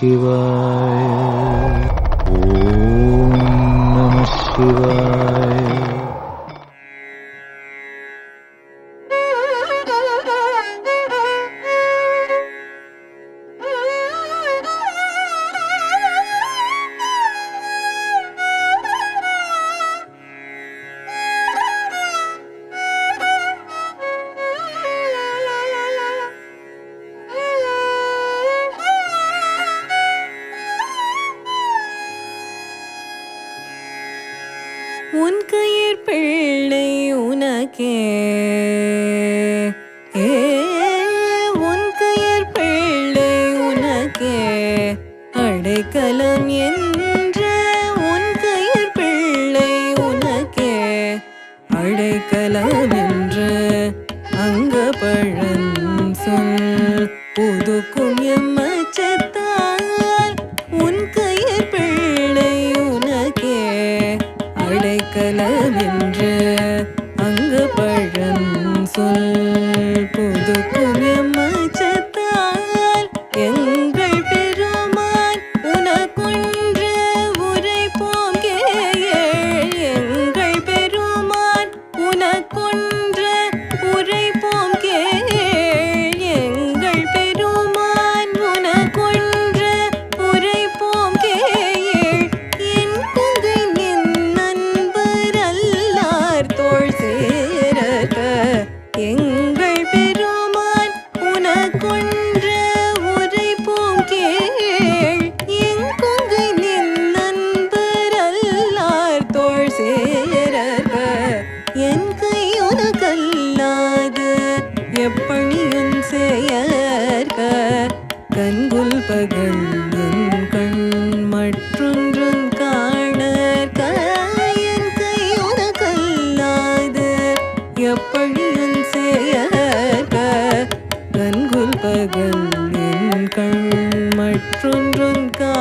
शिवाय। ॐ नमः शिवाय। உன் கயிர் பிள்ளை உனக்கே. ஏ உன் கயிர் பிள்ளை உனக்கே. அடைக்கலம் என்ற உன் கயிர் பிள்ளை உனக்கே. அடைக்கலம் என்ற அங்க பழன் சொல் புதுக்கும் எம்மச்சத்தால் அடைக்கலம் கண்குல் பகல் என் கண் மற்றொன்றும் காணர். காயன் கையுன கல்லாத எப்பழியும் சேர்க்க கண்குல் பகல் என் கண் மற்றொன்றும் கா